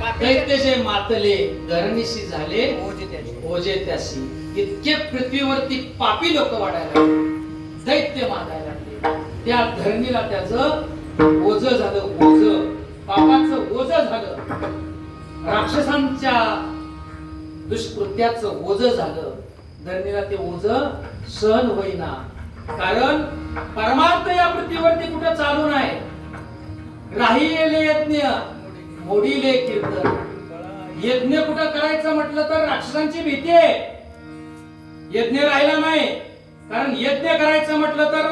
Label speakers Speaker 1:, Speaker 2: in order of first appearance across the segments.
Speaker 1: दैत्यचे मातले धरणीशी झाले.
Speaker 2: ओझे
Speaker 1: त्याशी. इतके पृथ्वीवरती पापी लोक वाढायला लागले. दैत्य मागायला लागले. त्या धरणीला त्याचं ओझ झालं ओझ. पापाचं ओझ झालं. राक्षसांच्या दुष्कृत्याचं ओझ झालं. धरणीला ते ओझ सहन होईना. कारण परमार्थ या पृथ्वीवरती कुठं चालू नाही. राहिले यज्ञ. मोडीले कीर्तन यज्ञ कुठं करायचं म्हटलं तर राक्षसांची भीती आहे. यज्ञ राहिला नाही. कारण यज्ञ करायचं म्हटलं तर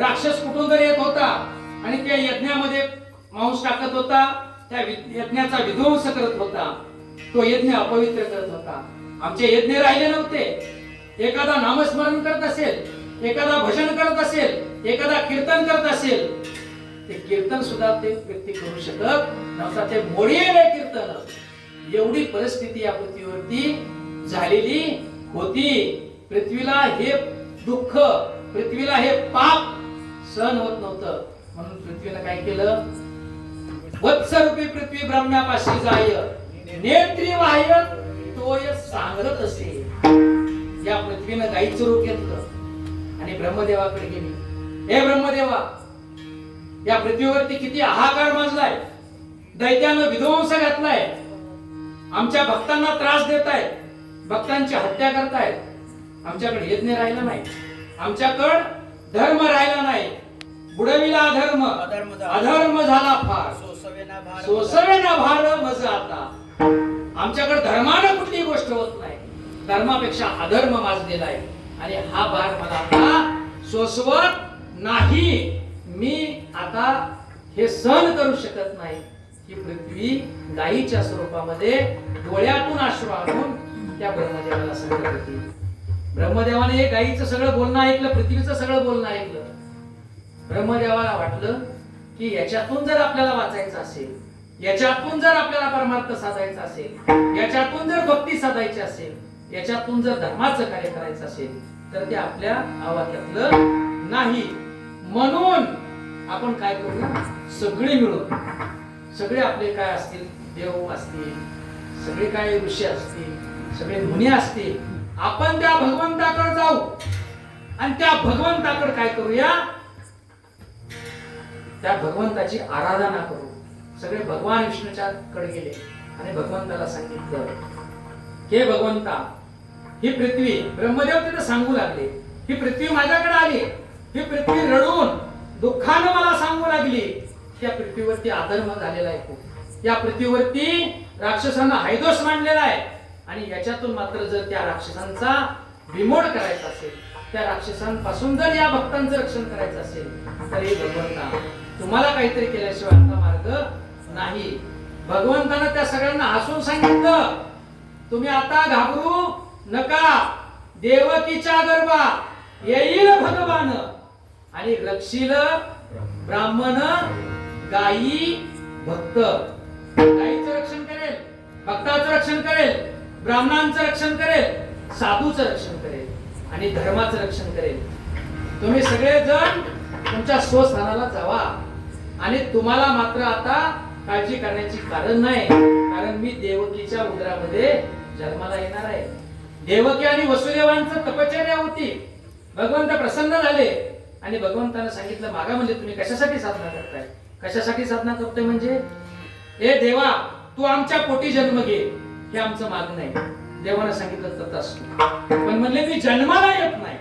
Speaker 1: राक्षस कुठून तरी येत होता. आणि त्या यज्ञामध्ये मांस टाकत होता. त्या यज्ञाचा विध्वंस करत होता. तो यज्ञ अपवित्र करत होता. आमचे यज्ञ राहिले नव्हते. एखादा नामस्मरण करत असेल एखादा भजन करत असेल एखादा कीर्तन करत असेल ते कीर्तन सुद्धा ते व्यक्ती करू शकत नवसाचे ते कीर्तन. एवढी परिस्थिती या पृथ्वीवरती झालेली होती. पृथ्वीला हे दुःख पृथ्वीला हे पाप सहन होत नव्हतं. म्हणून पृथ्वीनं काय केलं? वत्सरूपी पृथ्वी ब्रह्म्यापाशी जाय. नेत्री वाह्य तोय सांगत असे. या पृथ्वीनं गाईचं रूप घेतलं आणि ब्रह्मदेवाकडे गेली. हे ब्रह्मदेवा या पृथ्वीवरती किती हाहाकार माजलाय. दैत्यानं विध्वंस घातलाय. आमच्या भक्तांना त्रास देत आहेत भक्तांची हत्या करतायत. आमच्याकडे यज्ञ राहिला नाही. आमच्याकडे धर्म राहिला नाही. बुडविला अधर्म.
Speaker 2: अधर्म झाला.
Speaker 1: अधर्म झाला फार.
Speaker 2: सोसवेना भार
Speaker 1: मज आता. आमच्याकडे धर्मानं कुठली गोष्ट होत नाही. धर्मापेक्षा अधर्म माजलेला आहे. आणि हा भार मला आता सोसवत नाही. मी आता हे सहन करू शकत नाही. ही पृथ्वी गायीच्या स्वरूपामध्ये डोळ्यातून अश्रू आणून त्या ब्रह्मदेवाला सांगत होती. ब्रह्मदेवाने हे गायीचं सगळं बोलणं ऐकलं पृथ्वीचं सगळं बोलणं ऐकलं. ब्रह्मदेवाला वाटलं की याच्यातून जर आपल्याला वाचायचं असेल याच्यातून जर आपल्याला परमार्थ साधायचा असेल याच्यातून जर भक्ती साधायची असेल याच्यातून जर धर्माचं कार्य करायचं असेल तर ते आपल्या आवाक्यातलं नाही. म्हणून आपण काय करू सगळे मिळून सगळे आपले काय असतील देव असतील सगळे काय ऋषी असतील सगळे मुनी असतील आपण त्या भगवंताकडे जाऊ. आणि त्या भगवंताकडे काय करूया? त्या भगवंताची आराधना करू. सगळे भगवान विष्णूच्या कडे गेले आणि भगवंताला सांगितलं हे भगवंता ही पृथ्वी ब्रह्मदेव तिथे सांगू लागले. ही पृथ्वी माझ्याकडे आली. ही पृथ्वी रडून दुःखानं मला सांगू लागली. या पृथ्वीवरती आधर्म झालेला आहे खूप या पृथ्वीवरती राक्षसांना हायदोष मांडलेला आहे. आणि याच्यातून मात्र जर त्या राक्षसांचा विमोड करायचा असेल त्या राक्षसांपासून जर या भक्तांचं रक्षण करायचं असेल तर हे भगवंता तुम्हाला काहीतरी केल्याशिवाय आता मार्ग नाही. भगवंतानं त्या सगळ्यांना हसून सांगितलं तुम्ही आता घाबरू नका. देवकीच्या गरबा येईल भगवान. आणि रक्षील ब्राह्मण गायी भक्त. गायीचं रक्षण करेल भक्ताचं रक्षण करेल ब्राह्मणांचं रक्षण करेल साधूचं रक्षण करेल आणि धर्माचं रक्षण करेल. तुम्ही सगळे जण तुमच्या स्वस्थानाला जावा आणि तुम्हाला मात्र आता काळजी करण्याची कारण नाही कारण मी देवकीच्या उदरामध्ये जन्माला येणार आहे. देवकी आणि वसुदेवांचं तपश्चर्या होती. भगवंत प्रसन्न झाले आणि भगवंतानं सांगितलं मागा म्हणजे तुम्ही कशासाठी साधना करताय? कशासाठी साधना करतोय म्हणजे ए देवा तू आमच्या पोटी जन्म घे. हे आमचं मागणं आहे. देवानं सांगितलं तथास्तु पण म्हणले मी जन्माला येत नाही.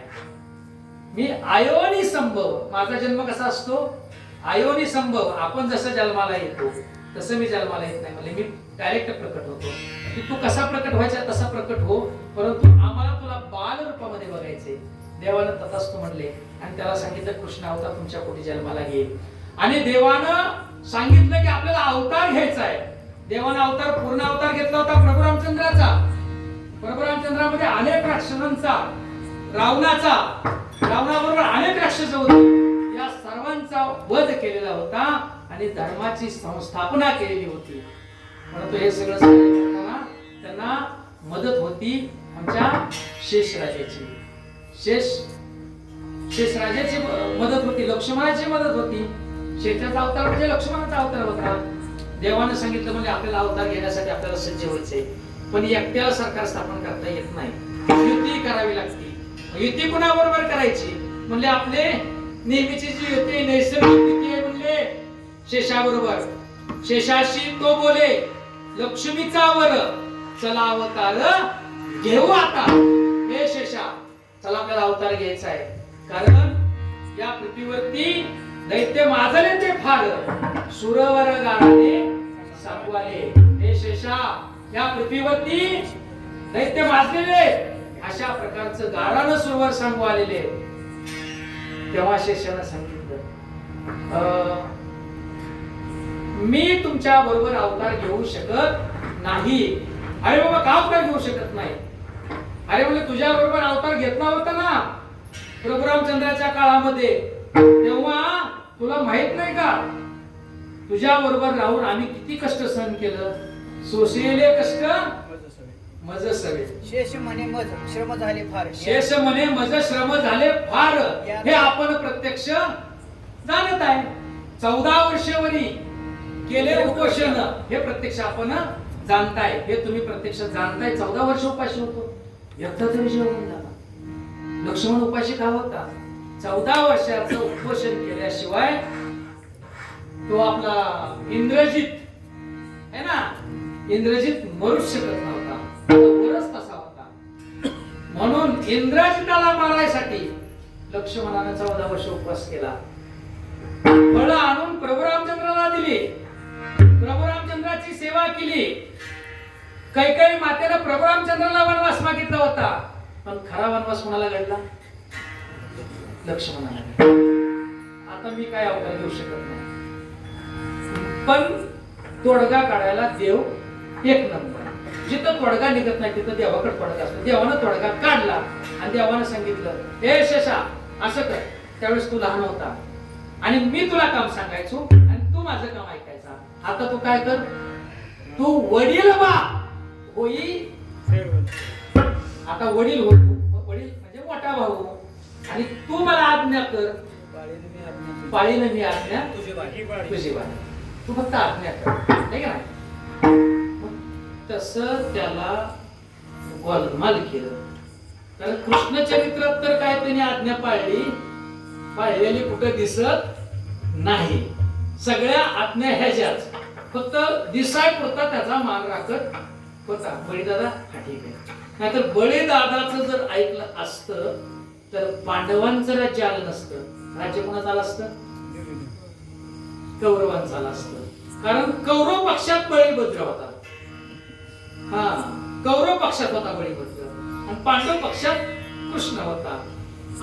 Speaker 1: मी आयोनी संभव. माझा जन्म कसा असतो? आयोनी संभव. आपण जसं जन्माला येतो तसं मी जन्माला येत नाही. म्हणजे मी डायरेक्ट प्रकट होतो. की तू कसा प्रकट व्हायचा तसा प्रकट हो. परंतु आम्हाला तुला बाल रूपामध्ये बघायचे देवानं तथास्तू म्हणले. आणि त्याला सांगितलं कृष्ण अवतार तुमच्या पोटी जन्माला घेईल आणि देवानं सांगितलं की आपल्याला अवतार घ्यायचा आहे. देवानं अवतार पूर्ण अवतार घेतला होता प्रभू रामचंद्राचा. प्रभू रामचंद्रामध्ये अनेक राक्षसांचा रावणाचा रावणाबरोबर अनेक राक्षस होते. या सर्वांचा वध केलेला होता आणि धर्माची संस्थापना केलेली होती. परंतु हे सगळं सांगितलं करताना त्यांना मदत होती आमच्या शेषराजाची शेष शेषराजाची मदत होती लक्ष्मणाची मदत होती. शेषाचा अवतार म्हणजे लक्ष्मणाचा अवतार होता. देवानं सांगितलं म्हणजे आपल्याला अवतार घेण्यासाठी आपल्याला सज्ज व्हायचंय. पण एकट्याला सरकार स्थापन करता येत नाही. युती करावी लागते. युती कुणाबरोबर करायची? म्हणजे आपले नेहमीची जी युती नैसर्गिक युती आहे म्हणले शेषाबरोबर. शेषाशी तो बोले लक्ष्मीचा वर. चला अवतार घेऊ आता. हे शेषा चला आपल्याला अवतार घ्यायचा आहे. कारण या पृथ्वीवरती दैत्य माजले ते फार. सुरवर गाणे सापवाले. हे शेषा या पृथ्वीवरती दैत्य माजलेले अशा प्रकारचं गाळानं सुरवर सांगू आलेले तेव्हा शेषानं सांगितलं मी तुमच्या बरोबर अवतार घेऊ शकत नाही. अरे बाबा का अवतार घेऊ शकत नाही? अरे म्हणजे तुझ्या बरोबर अवतार घेतला होता ना प्रभू रामचंद्राच्या काळामध्ये. तेव्हा तुला माहीत नाही का? तुझ्या बरोबर राहून आम्ही किती कष्ट सहन केलं? सोसलेले कष्ट? मज सवे
Speaker 2: शेष म्हणे मज श्रम झाले फार.
Speaker 1: शेष म्हणे मज श्रम झाले फार. हे आपण प्रत्यक्ष जाणत आहे. चौदा वर्षवरी केले उपोषण. हे प्रत्यक्ष आपण जाणताय. हे तुम्ही प्रत्यक्ष जाणताय. चौदा वर्ष उपाशी होतो. एकदा तरी जेवण झाला. लक्ष्मण उपाशी का होता? चौदा वर्षाचं उपोषण केल्याशिवाय तो आपला इंद्रजित है ना? इंद्रजित मरूच शकत नव्हता. तो तसा होता. म्हणून इंद्रजिताला मारायसाठी लक्ष्मणाने चौदा वर्ष उपवास केला. फळ आणून प्रभू रामचंद्राला दिली. प्रभू रामचंद्राची सेवा केली. काही काही मातेनं प्रभू रामचंद्राला वनवास मागितला होता. पण खरा वनवास कोणाला घडला? लक्ष्मणाला आता मी काय अवतार घेऊ शकत नाही. पण तोडगा काढायला देव एक नंबर. जिथं तोडगा निघत नाही तिथं देवाकडे तोडगा असतो. देवानं तोडगा काढला आणि देवानं सांगितलं हे शेषा असं कर. त्यावेळेस तू लहान होता. आणि मी तुला काम सांगायचो आणि तू माझं काम ऐकायचा. आता तू काय कर? तू वडील बा होई. आता वडील हो वडील म्हणजे मोठा भाऊ. आणि तू मला आज्ञा कर. पाळीनं मी आज्ञा तुझी बाई तू फक्त आज्ञा कर. आहे का नाही तस त्याला गोलमाल केलं. कारण कृष्ण चरित्रात तर काय त्याने आज्ञा पाळली? पाळलेली कुठं दिसत नाही. सगळ्या आज्ञा ह्याच्याच. फक्त दिसाय पुरता त्याचा मान राखत होता. बळीदादा हा ठीक आहे. नाहीतर बळीदादाचं जर ऐकलं असतं तर पांडवांचं राज्य आलं नसतं राज्य कोणाचं आलं असतं? कौरवांचं आलं असतं. कारण कौरव पक्षात बळीभद्र होता. हा कौरव पक्षात होता बळीभद्र. आणि पांडव पक्षात कृष्ण होता.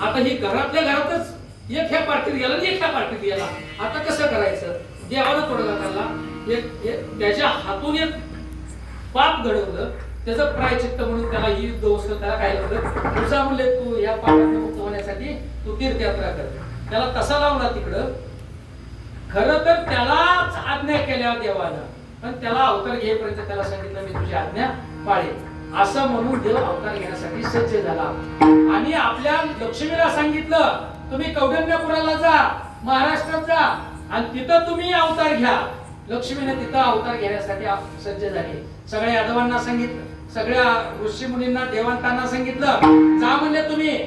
Speaker 1: आता ही घरातल्या घरातच एक ह्या पार्टीत गेला आणि एक ह्या पार्टीत गेला. आता कसं करायचं? देवानं थोडं त्याला एक- त्याच्या हातून एक पाप घडवलं. त्याचं प्रायचित्त म्हणून त्याला ही दोस्त त्याला काय करत तुझा म्हणले तू या पापात मुक्त होण्यासाठी तू तीर्थयात्रा कर. त्याला तसा लावला तिकडं. खर तर त्यालाच आज्ञा केल्या देवानं. पण त्याला अवतार घेईपर्यंत त्याला सांगितलं मी तुझी आज्ञा पाळेल असं म्हणून देव अवतार घेण्यासाठी सज्ज झाला. आणि आपल्या लक्ष्मीला सांगितलं तुम्ही कौंडण्यपुराला जा महाराष्ट्रात जा आणि तिथं तुम्ही अवतार घ्या. लक्ष्मीने तिथं अवतार घेण्यासाठी सज्ज झाले. सगळ्या यादवांना सांगितलं. सगळ्या ऋषी मुनींना देवांतांना सांगितलं. जा म्हणले तुम्ही.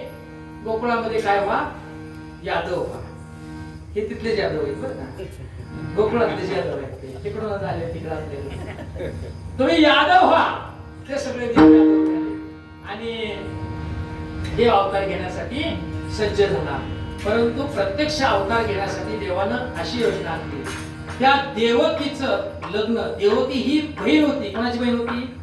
Speaker 1: गोकुळामध्ये काय व्हा? यादव व्हा. हे तिथलेच यादव आहेत बरं का. गोकुळातलेच यादव आहेत तिकडून झाले तिकडे तुम्ही यादव व्हा. ते सगळे देव यादव झाले. आणि देव अवतार घेण्यासाठी सज्ज झाला. परंतु प्रत्यक्ष अवतार घेण्यासाठी देवानं अशी योजना आखली त्या देवकीचं लग्न देवती ही बहीण होती. कोणाची बहीण होती?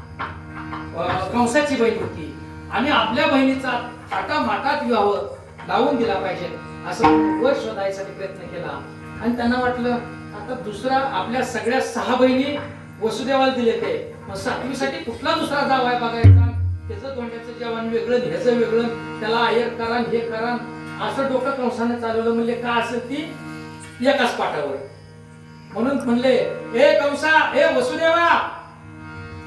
Speaker 1: कंसाची बहीण होती. आणि आपल्या बहिणीचा टाटा माटात विवाह लावून दिला पाहिजे असं वर शोधायसाठी प्रयत्न केला. आणि त्यांना वाटलं आता दुसरा आपल्या सगळ्या सहा बहिणी वसुदेवाला दिले ते. मग सातवीसाठी कुठला दुसरा जाव आहे बघायचा? त्याचं तोंड्याचं जेवण वेगळं ह्याचं वेगळं त्याला आयर करा हे करा असं डोकं कंसाने चालवलं म्हणजे का असेल ती? एकाच पाठावर. म्हणून म्हणले ए कंसा ए वसुदेवा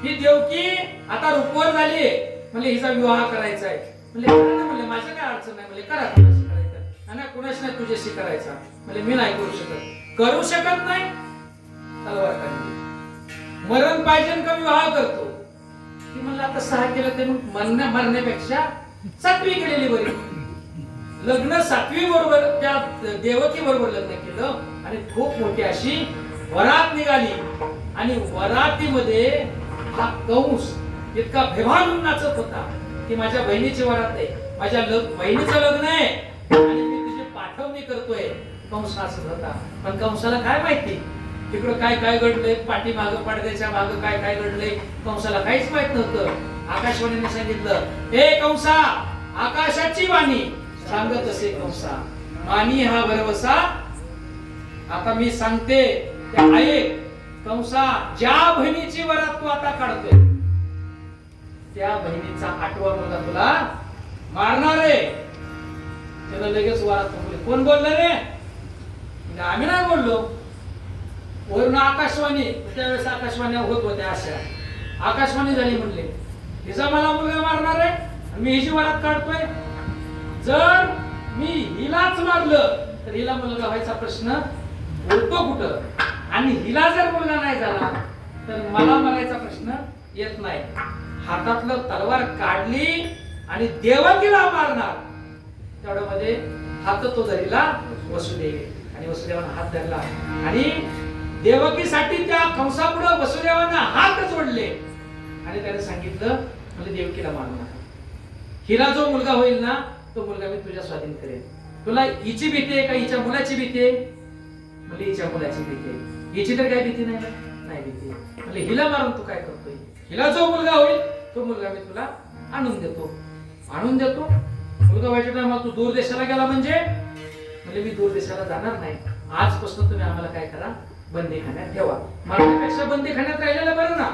Speaker 1: ही देवकी आता रुपवर झाली म्हणजे हिचा विवाह करायचा आहे. म्हणजे करा ना माझं काय अडचण नाही. म्हणजे करा कुणाशी करायचं? आणि कुणाशी नाही तुझ्याशी करायचा. म्हणजे मी नाही करू शकत. करू शकत नाही? तलवार काढली. मरण पाहिजे का विवाह करतो? ती म्हणलं आता सहा केलं ते मग मरण्या मरण्यापेक्षा सातवी केलेली बरी. लग्न सातवी बरोबर त्या देवकी बरोबर लग्न केलं आणि खूप मोठी अशी वरात निघाली. आणि वरातीमध्ये हा कंस इतका बेभान नाचत होता की माझ्या बहिणीची वरात आहे माझ्या बहिणीचं लग्न आहे. आणि मी तुझी पाठवणी करतोय कंस नाचत होता. पण कंसाला काय माहिती? तिकडं काय काय घडलंय? पाठी माग पडद्याच्या माग काय काय घडलंय? कंसाला काहीच माहीत नव्हतं. आकाशवाणीने सांगितलं हे कंसा आकाशाची वाणी. सांगत असे कंसा मानी हा भरवसा. आता मी सांगते ऐक कंसा ज्या बहिणीची वरात तू आता काढतोय त्या बहिणीचा आठवा मुलगा तुला मारणार आहे. त्याला लगेच वरात थांबवली कोण बोललं रे? म्हणजे आम्ही नाही बोललो. वरून आकाशवाणी त्यावेळेस आकाशवाणी होत होत्या अशा. आकाशवाणी झाली म्हणले हिचा मला मुलगा मारणार आहे मी हिची वरात काढतोय. जर मी हिलाच मारलं तर हिला मुलगा व्हायचा प्रश्न उरतो कुठं? आणि हिला जर मुलगा नाही झाला तर मला मरायचा प्रश्न येत नाही. हातातलं तलवार काढली आणि देवकीला मारणार. तेवढ्यामध्ये हात तो धरला वसुदेव. आणि वसुदेवानं हात धरला. आणि देवकीसाठी त्या कंसापुढे वसुदेवानं हात जोडले. आणि त्याने सांगितलं म्हणजे देवकीला मारू नका हिला जो मुलगा होईल ना तो मुलगा मी तुझ्या स्वाधीन करेन. तुला हिची भीती आहे का? हिच्या मुलाची भीती आहे? म्हणजे हिच्या मुलाची भीती आहे. हिची तर काय भीती नाही नाही भीती म्हणजे हिला मारून तू काय करतोय? हिला जो मुलगा होईल तो मुलगा मी तुला आणून देतो. आणून देतो? मुलगा व्हायच्या टायमाला तू दूर देशाला गेला म्हणजे? म्हणजे मी दूर देशाला जाणार नाही. आजपासून तुम्ही आम्हाला काय करा? बंदी खाण्यात ठेवा. मारण्यापेक्षा बंदीखान्यात राहिलेलं बरं ना.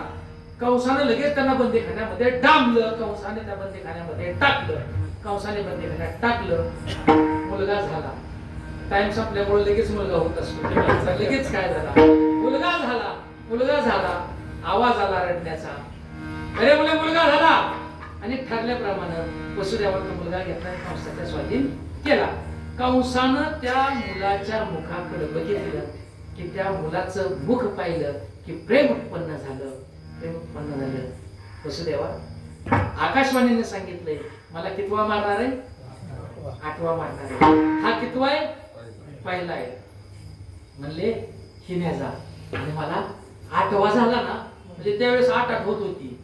Speaker 1: कंसानं लगेच त्यांना बंदीखान्यामध्ये डांबलं कंसाने त्या बंदीखान्यामध्ये टाकलं. कंसाने बंदी खाण्यात टाकलं. मुलगा झाला. टाइम संपल्यामुळे लगेच मुलगा होत असतो. लगेच काय झाला? मुलगा झाला. मुलगा झाला. आवाज आला रडण्याचा. अरे मुले मुलगा झाला. आणि ठरल्याप्रमाणे वसुदेवाचा मुलगा घेतला. कंसाच्या स्वाधीन केला. कंसानं त्या मुलाच्या मुखाकडे बघितलं की त्या मुलाचं मुख पाहिलं की प्रेम उत्पन्न झालं. प्रेम उत्पन्न झालं. वसुदेवा आकाशवाणीने सांगितलंय मला कितवा मारणार आहे? आठवा मारणार आहे. हा कितवा आहे? पहिला आहे. म्हणले जा. आणि मला आठवा झाला ना म्हणजे त्यावेळेस आठ आठ होत होती.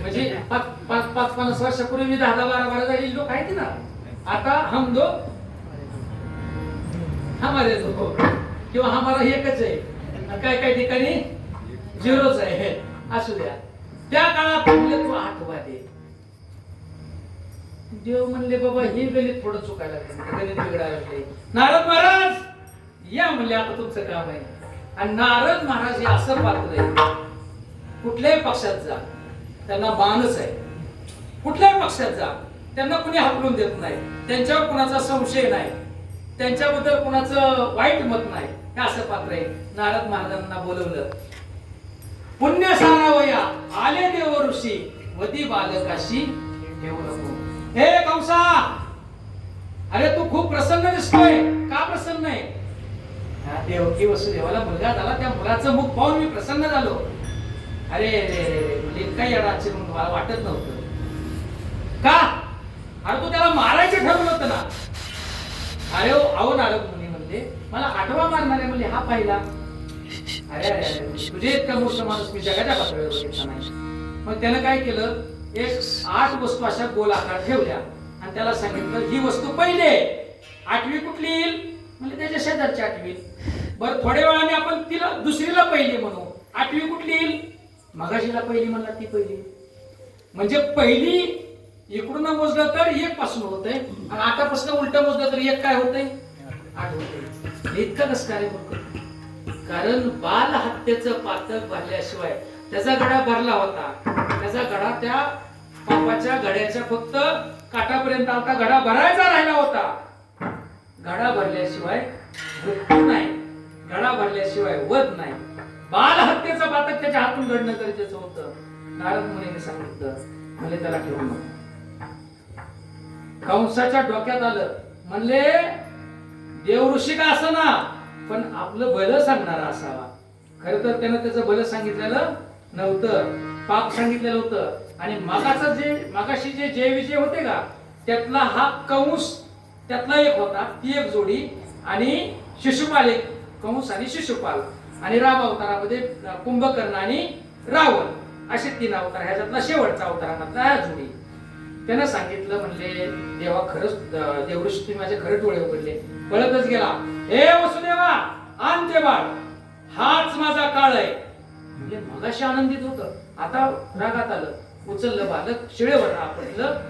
Speaker 1: म्हणजे पाच पाच पाच पन्नास वर्षापूर्वी मी दहा दहा बारा बारा झालेली लोक आहेत ना. आता हम दो हमारे दो. किंवा हमारा एकच आहे. काय काय ठिकाणी? झिरोच आहे. असू द्या. त्या काळात तू आठवा दे. देव म्हणले बाबा हे गणित थोडं चुकायला लागलं म्हणजे गणित बिघडायला लागले. नारद महाराज या म्हणले आता तुमचं काम आहे. आणि नारद महाराज हे असं पात्र आहे कुठल्याही पक्षात जा त्यांना मानच आहे. कुठल्याही पक्षात जा त्यांना कुणी हकलून देत नाही त्यांच्यावर कुणाचा संशय नाही त्यांच्याबद्दल कुणाचं वाईट मत नाही हे असं पात्र आहे. नारद महाराजांना बोलवलं पुण्य सारावया आले देव ऋषी वदी बालकाशी ठेवू नको. हे कंसा! अरे तू खूप प्रसन्न दिसतोय. का प्रसन्न आहे? देवकी वसुदेवाला मुलगा झाला त्या मुलाचं मुख पाहून मी प्रसन्न झालो. अरे म्हणजे इतका येडा म्हणून मला वाटत नव्हतं. का? अरे तू त्याला मारायचं ठरवलं होतं ना. अरे हो, अहो नारद मुनी म्हणते मला आठवा मारणार आहे म्हणजे हा पाहिला. अरे अरे अरे तुझे इतका मोठा माणूस मी जगाच्या पातळीवर बघितला नाही. मग त्यानं काय केलं? एक आठ वस्तू अशा गोल आकार ठेवल्या. आणि त्याला सांगितलं ही वस्तू पहिले. आठवी कुठली येईल? म्हणजे त्याच्या शेजारची आठवी. बरं थोड्या वेळाने आपण तिला दुसरीला पहिली म्हणू. आठवी कुठली येईल? मगाशीला पहिली म्हणला ती पहिली. म्हणजे पहिली इकडून मोजलं तर एक पासून होतंय. आणि आतापासून उलट मोजलं तर एक काय होतंय? आठ होतंय. इतकं कसं कार्य बघ कारण बाल हत्येचं पातक भरल्याशिवाय त्याचा गडा भरला होता. त्याचा गडा त्या पापाच्या गड्याच्या फक्त काटापर्यंत आता गडा भरायचा राहिला होता. गडा भरल्याशिवाय मृत्यू नाही. गडा भरल्याशिवाय वध नाही. बाल हत्येचं पातक त्याच्या हातून घडणं गरजेचं होतं. नारद मुनीने सांगितलं म्हणजे त्याला ठेवू नको. कंसाच्या डोक्यात आलं. म्हणले देव ऋषी का असं ना पण आपलं भलं सांगणारा असावा. खर तर त्यानं त्याचं भलं सांगितलेलं नव्हतं. पाप सांगितलेलं होतं. आणि मागाचं जे मागाशी जे जय विजय होते का त्यातला हा कंस त्यातला एक होता ती एक जोडी. आणि शिशुपाल एक कंस आणि शिशुपाल. आणि राम अवतारामध्ये कुंभकर्ण आणि रावण. असे तीन अवतार ह्याच्यातला शेवटचा अवतार ह्या जोडी. त्यानं सांगितलं म्हणले देवा खरंच देवऋषी माझे खरं डोळे उघडले. पळतच गेला. हे वसुदेवा आण ते बाळ. हाच माझा काळ आहे. म्हणजे मगाशी आनंदित होत. आता रागात आलं उचललं बालक शिळेवर आपटलं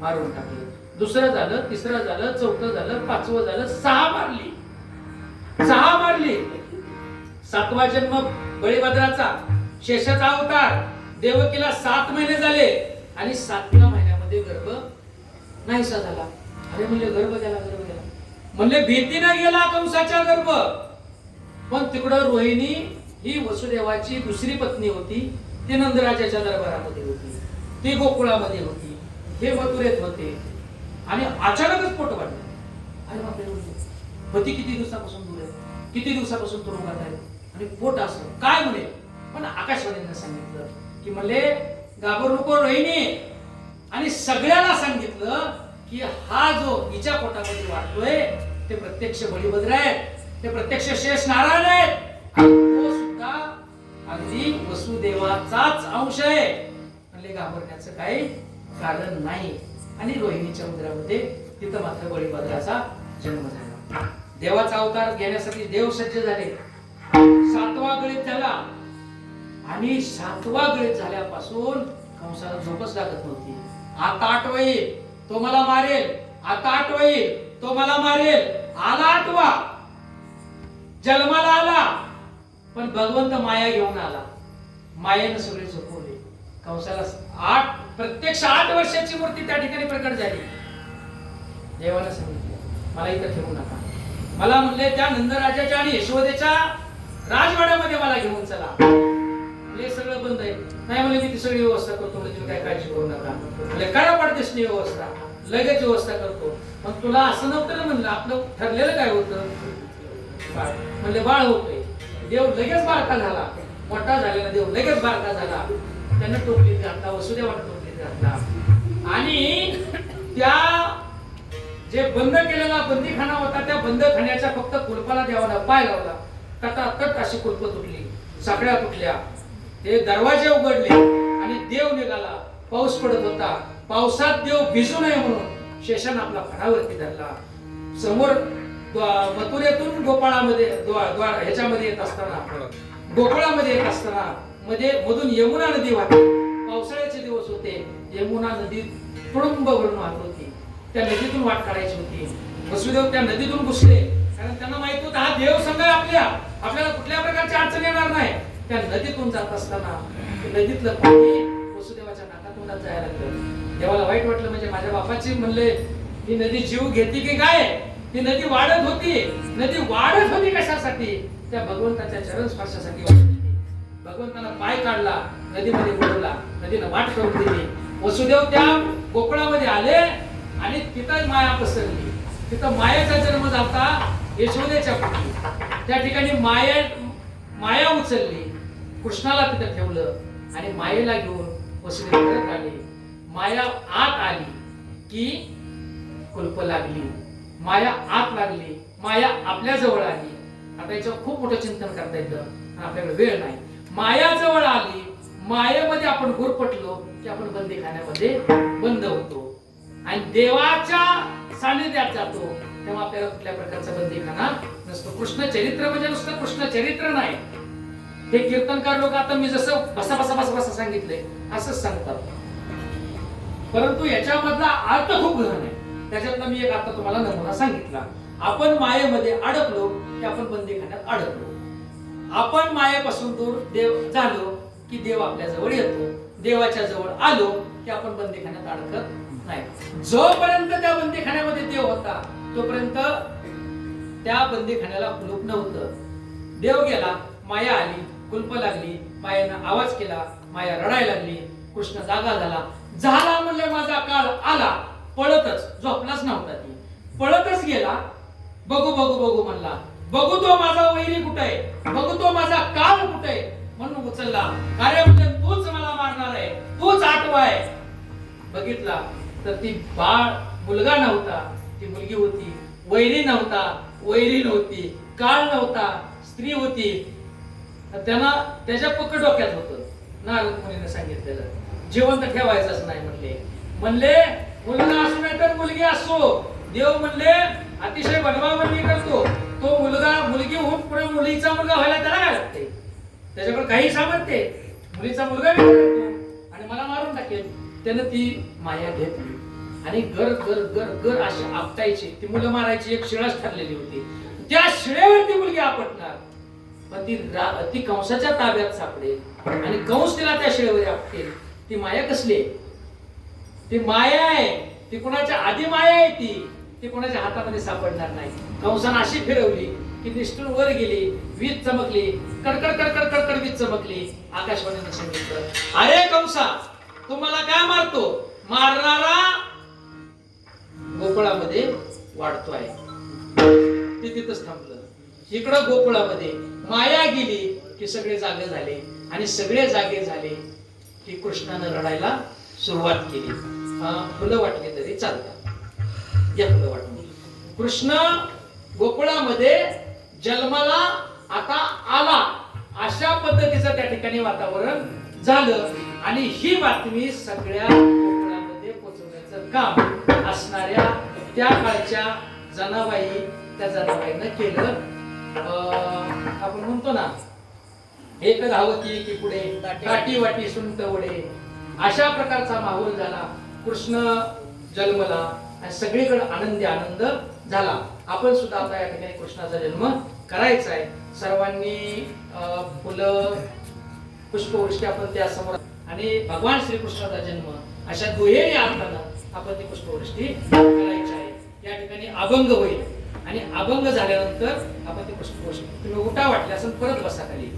Speaker 1: मारून टाकलं. दुसरं झालं तिसरं झालं चौथं झालं पाचवं झालं सहा मारली. सहा मारली. सातवा जन्म बळीभद्राचा. शेषाचा अवतार. देवकीला सात महिने झाले आणि सातव्या महिन्यामध्ये गर्भ नाहीसा झाला. अरे म्हणजे गर्भ गेला गर्भ गेला म्हणले भीतीनं गेला कंसाच्या गर्भ. पण तिकडं रोहिणी ही वसुदेवाची दुसरी पत्नी होती ती नंदराजाच्या दरबारामध्ये होती. ती गोकुळामध्ये होती. हे मथुरेत होते. आणि अचानकच पोट वाढलं. अरे बापरे पती किती दिवसापासून दूर आहे? किती दिवसापासून तुरुंगात आहे? आणि पोट असं. काय म्हणे? पण आकाशवाणीनं सांगितलं की म्हणले घाबरू नको रोहिणी आणि सगळ्याला सांगितलं की हा जो हिच्या पोटामध्ये वाटतोय ते प्रत्यक्ष बळीभद्र आहेत. ते प्रत्यक्ष शेष नारायण आहेत. आणि अगदी वसुदेवाचाच अंश आहे. म्हणले घाबरण्याचं काही कारण नाही. आणि रोहिणीच्या उदरामध्ये तिथं मात्र बळीभद्राचा जन्म झाला. देवाचा अवतार घेण्यासाठी देव सज्ज झाले. सातवा गळीत झाला. आणि सातवा गळीत झाल्यापासून कंसाला झोपच लागत नव्हती. आता आठवा येईल. तो मला मारेल. आता आठवा येईल. तो मला मारेल. आला आठवा. जन्माला आला. पण भगवंत माया घेऊन आला. मायेनं सगळे झोपवले कंसाला आठ प्रत्यक्ष आठ वर्षाची मूर्ती त्या ठिकाणी प्रकट झाली. देवाला सांगितलं मला इथं ठेवू नका. मला म्हणले त्या नंदराजाच्या आणि यशोदेच्या राजवाड्यामध्ये मला घेऊन चला. हे सगळं बंद आहे. नाही म्हणजे मी ती सगळी व्यवस्था करतो म्हणजे तुम्ही काय काळजी करू नका. म्हणजे करा नाही व्यवस्था लगेच व्यवस्था करतो. मग तुला असं नव्हतं ना म्हणलं आपलं ठरलेलं काय होतं? बाळ. म्हणले बाळ होतोय. देव लगेच बारका झाला. मोठा झालेला देव लगेच बारका झाला. त्यांना टोपलीत घातला वसुदेवाला टोपलीत घातला. आणि त्या जे बंद केलेला बंदीखाना होता त्या बंद बंदखान्याच्या फक्त कुलपाला देवाला पाय लावला. तटातट अशी कुलप तुटली. साखळ्या तुटल्या. ते दरवाजे उघडले आणि देव निघाला. पाऊस पडत होता. पावसात देव भिजू नये म्हणून शेषान आपला फडावरती धरला समोर मथुरेतून गोपाळामध्ये ह्याच्यामध्ये येत असताना गोकुळामध्ये येत असताना मध्ये मधून यमुना नदी वाहते. पावसाळ्याचे दिवस होते यमुना नदी तुडुंब भरून वाहत होती. त्या नदीतून वाट काढायची होती. वसुदेव त्या नदीतून घुसले. कारण त्यांना माहीत होतं हा देव संघ आपल्या. आपल्याला कुठल्या प्रकारची अडचण येणार नाही. त्या नदीतून जात असताना नदीतलं पाणी वसुदेवाच्या नाकातोंडात जायला लागलं. देवाला वाईट वाटलं म्हणजे माझ्या बापाची म्हणले ही नदी जीव घेते की काय? ती नदी वाढत होती. नदी वाढत होती कशासाठी? त्या भगवंताच्या चरण स्पर्शासाठी वाढत होती. भगवंताला पाय काढला नदीमध्ये बुडवला नदीनं वाट करून दिली. वसुदेव त्या गोकुळामध्ये आले आणि तिथं माया पसरली. तिथं मायेचा जन्म झाला यशोदेच्या पोटी त्या ठिकाणी माया माया उचलली. कृष्णाला तिथं ठेवलं आणि मायेला घेऊन वसुदेव आले. माया आत आली की कुलप लागली. माया आत लागली माया आपल्या जवळ आली. आता याच्यावर खूप मोठं चिंतन करता येतं आणि आपल्याकडे वेळ नाही. माया जवळ आली मायेमध्ये आपण गुरपटलो की आपण बंदीखान्यामध्ये बंद होतो. आणि देवाच्या सानिध्यात जातो तेव्हा आपल्याला कुठल्या प्रकारचा बंदी खाना नसतो. कृष्ण चरित्र म्हणजे नुसतं कृष्ण चरित्र नाही. हे कीर्तनकार लोक आता मी जसं बसा बसा बसा बसा सांगितलंय असंच सांगतात. परंतु याच्यामधला अर्थ खूप गहन आहे. त्याच्यातला मी एक आता तुम्हाला नमुना सांगितला. आपण मायेमध्ये अडकलो की आपण बंदीखान्यात अडकलो. आपण मायेपासून दूर देव झालो की देव आपल्या जवळ येतो. देवाच्या जवळ आलो की आपण बंदीखान्यात अडकत नाही. जोपर्यंत त्या बंदीखान्यामध्ये देव होता तोपर्यंत त्या बंदीखान्याला कुलूप नव्हतं. देव गेला माया आली कुलप लागली मायानं आवाज केला माया रडायला लागली कृष्ण जागा झाला. झाला म्हणजे माझा काळ आला. पळतच झोपलाच नव्हता ती. पळतच गेला बघू बघू बघू म्हणला बघू तो माझा वैरी कुठे आहे? बघू तो माझा काल कुठे आहे? म्हणून उचलला अरे म्हणजे तूच मला मारणार आहे तूच आठवाय. बघितला तर ती बाळ मुलगा नव्हता ती मुलगी होती वैरी नव्हता वैरी नव्हती काळ नव्हता स्त्री होती. तर त्यांना त्याच्या पक्क डोक्यात होतं नारद मुलीने सांगितलेलं जिवंत ठेवायचंच नाही म्हणले. म्हणले मुलगा असो नाही तर मुलगी असो. देव म्हणले अतिशय बनवाबनवी करतो. तो मुलगा मुलगी होऊन पुढे मुलीचा मुलगा व्हायला त्याला काय लागते? त्याच्याकडे काही सामर्थ्य मुलीचा मुलगा आणि मला मारून टाकेल. त्यानं ती माया घेतली. आणि गर गर गर गर अशी आपटायची. ती मुलं मारायची एक शिळाच ठरलेली होती. त्या शिळेवर ती मुलगी आपटणार. पण ती ती कंसाच्या ताब्यात सापडेल. आणि कंस तिला त्या शिळेवर आपटेल. ती माया कसली आहे? ती माया आहे ती कोणाच्या आधी माया आहे ती. ती कोणाच्या हातामध्ये सापडणार नाही. कंसानं अशी फिरवली की निष्ठून वर गेली वीज चमकली कडकड कडकड कडकड वीज चमकली. आकाशवाणीने सांगितलं अरे कंसा तुम्हाला मला काय मारतो? मारणारा गोकुळामध्ये वाढतो आहे ते तिथंच थांबलं. इकडं गोकुळामध्ये माया गेली की सगळे जागे झाले. आणि सगळे जागे झाले की कृष्णानं रडायला सुरुवात केली. फुलं वाटली तरी चालतात या फुलं वाटली कृष्ण गोकुळामध्ये जन्माला आता आला. अशा पद्धतीचं त्या ठिकाणी वातावरण झालं. आणि ही बातमी सगळ्या कोकणामध्ये पोहोचवण्याचं काम असणाऱ्या त्या काळच्या जनाबाई त्या जनाबाईनं केलं. अं, आपण म्हणतो ना एक धावती की पुढे काटी वाटी सुंट वडे. अशा प्रकारचा माहोल झाला. कृष्ण जन्मला आणि सगळीकडे आनंदी आनंद झाला. आपण सुद्धा आता या ठिकाणी कृष्णाचा जन्म करायचा आहे. सर्वांनी अं, फुलं पुष्पवृष्टी आपण त्या समोर आणि भगवान श्रीकृष्णाचा जन्म अशा दुहेरी अर्थानं आपण ती पुष्पवृष्टी करायची आहे. या ठिकाणी अभंग होईल. आणि अभंग झाल्यानंतर आपण ती पुष्पवृष्टी तुम्ही उठा वाटल्यास परत बसा खाली.